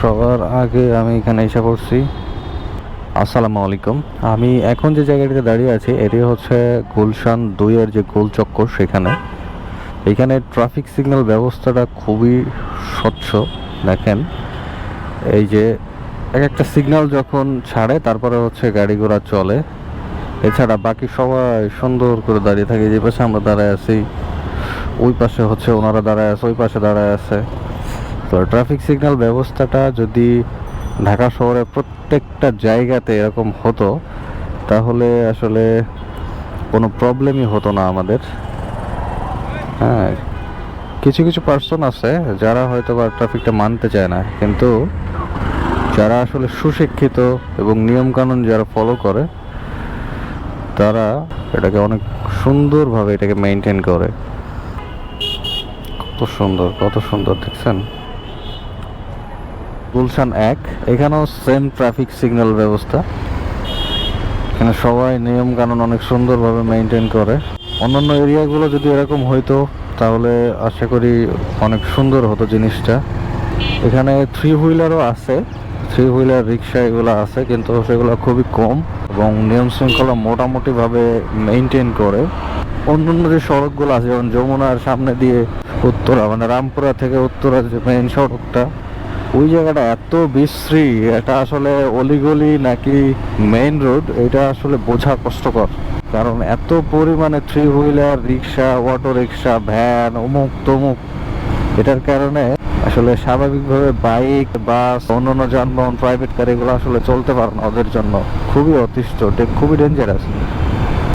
সবার আগে আমি এখানে এসে পড়ছি। আসসালামু আলাইকুম। আমি এখন যে জায়গাটিতে দাঁড়িয়ে আছি এটি হচ্ছে গুলশান দুইয়ের যে গোল চক্কর সেখানে। এখানে ট্রাফিক সিগন্যাল ব্যবস্থাটা খুবই স্বচ্ছ দেখেন। এই যে এক একটা সিগন্যাল যখন ছাড়ে তারপরে হচ্ছে গাড়ি ঘোড়া চলে। এছাড়া বাকি সবাই সুন্দর করে দাঁড়িয়ে থাকে যে পাশে আমরা দাঁড়ায় আছি ওই পাশে হচ্ছে ওনারা দাঁড়ায় আছে ওই পাশে দাঁড়ায় আছে। তো ট্রাফিক সিগন্যাল ব্যবস্থাটা যদি ঢাকা শহরে প্রত্যেকটা জায়গাতে এরকম হতো, তাহলে আসলে কোনো প্রবলেমই হতো না আমাদের। হ্যাঁ কিছু কিছু পার্সন আছে যারা হয়তো বা ট্রাফিকটা মানতে চায় না, কিন্তু যারা আসলে সুশিক্ষিত এবং নিয়মকানুন যারা ফলো করে, তারা এটাকে অনেক সুন্দরভাবে এটাকে মেনটেন করে। কত সুন্দর কত সুন্দর, দেখছেন? গুলশান এক। এখানেও সেম ট্রাফিক সিগন্যাল ব্যবস্থা। এখানে সবাই নিয়ম কানুন অনেক সুন্দরভাবে মেনটেন করে। অন্যান্য এরিয়াগুলো যদি এরকম হইতো, তাহলে আশা করি অনেক সুন্দর হতো জিনিসটা। এখানে থ্রি হুইলারও আছে। থ্রি হুইলার রিক্সা এগুলো আছে, কিন্তু সেগুলো খুবই কম এবং নিয়ম শৃঙ্খলা মোটামুটিভাবে মেনটেন করে। অন্যান্য যে সড়কগুলো আছে, যেমন যমুনার সামনে দিয়ে উত্তরা মানে রামপুরা থেকে উত্তরা যে মেইন সড়কটা ওই জায়গাটা এত বিশ্রী, এটা আসলে অলিগলি নাকি মেইন রোড এটা আসলে বোঝা কষ্টকর। কারণ এত পরিমাণে three wheeler rickshaw auto rickshaw van অমুক তমুক। এটার কারণে আসলে স্বাভাবিকভাবে বাইক বাস অন্যান্য যানবাহন প্রাইভেট গাড়ি এগুলো আসলে চলতে পারে না ওদের জন্য। খুবই অতিষ্ঠ খুবই ডেঞ্জারাস